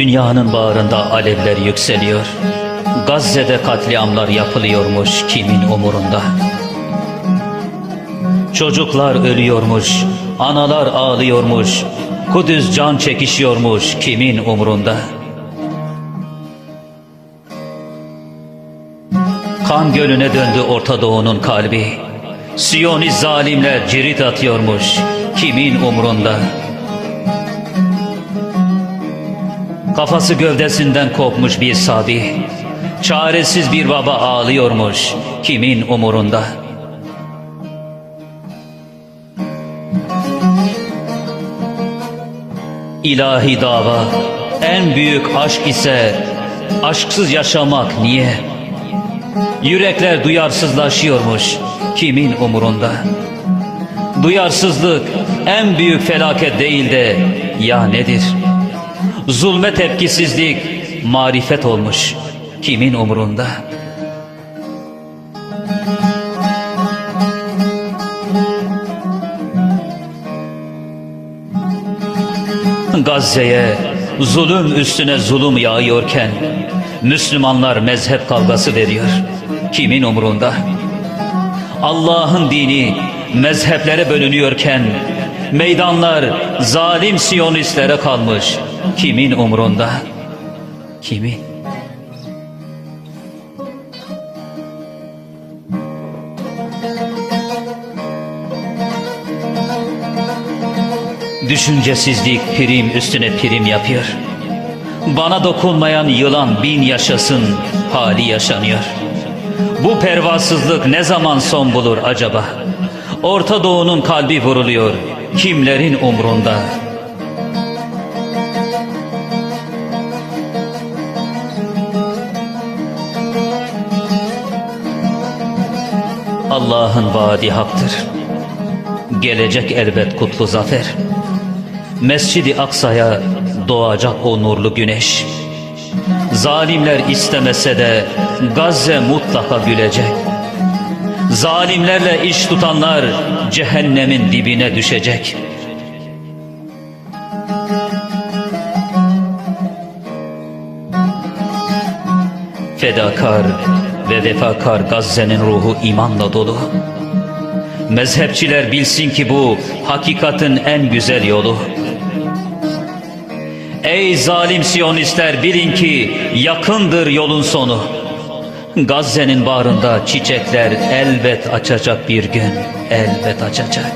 Dünyanın bağrında alevler yükseliyor. Gazze'de katliamlar yapılıyormuş kimin umurunda? Çocuklar ölüyormuş, analar ağlıyormuş, Kudüs can çekişiyormuş kimin umurunda? Kan gölüne döndü Orta Doğu'nun kalbi. Siyonist zalimler cirit atıyormuş kimin umurunda? Kafası gövdesinden kopmuş bir sabi, çaresiz bir baba ağlıyormuş kimin umurunda? İlahi dava en büyük aşk ise aşksız yaşamak niye? Yürekler duyarsızlaşıyormuş kimin umurunda? Duyarsızlık en büyük felaket değil de ya nedir? Zulme tepkisizlik marifet olmuş kimin umurunda? Gazze'ye zulüm üstüne zulüm yağıyorken Müslümanlar mezhep kavgası veriyor. Kimin umurunda? Allah'ın dini mezheplere bölünüyorken meydanlar zalim siyonistlere kalmış. Kimin umurunda? Kimin? Düşüncesizlik prim üstüne prim yapıyor. Bana dokunmayan yılan bin yaşasın hali yaşanıyor. Bu pervasızlık ne zaman son bulur acaba? Orta Doğu'nun kalbi vuruluyor. Kimlerin umrunda? Allah'ın vaadi haktır. Gelecek elbet kutlu zafer. Mescidi Aksa'ya doğacak o nurlu güneş. Zalimler istemese de Gazze mutlaka gülecek. Zalimlerle iş tutanlar cehennemin dibine düşecek. Fedakar ve vefakar Gazze'nin ruhu imanla dolu. Mezhepçiler bilsin ki bu hakikatin en güzel yolu. Ey zalim siyonistler bilin ki yakındır yolun sonu. Gazze'nin bağrında çiçekler elbet açacak bir gün, elbet açacak.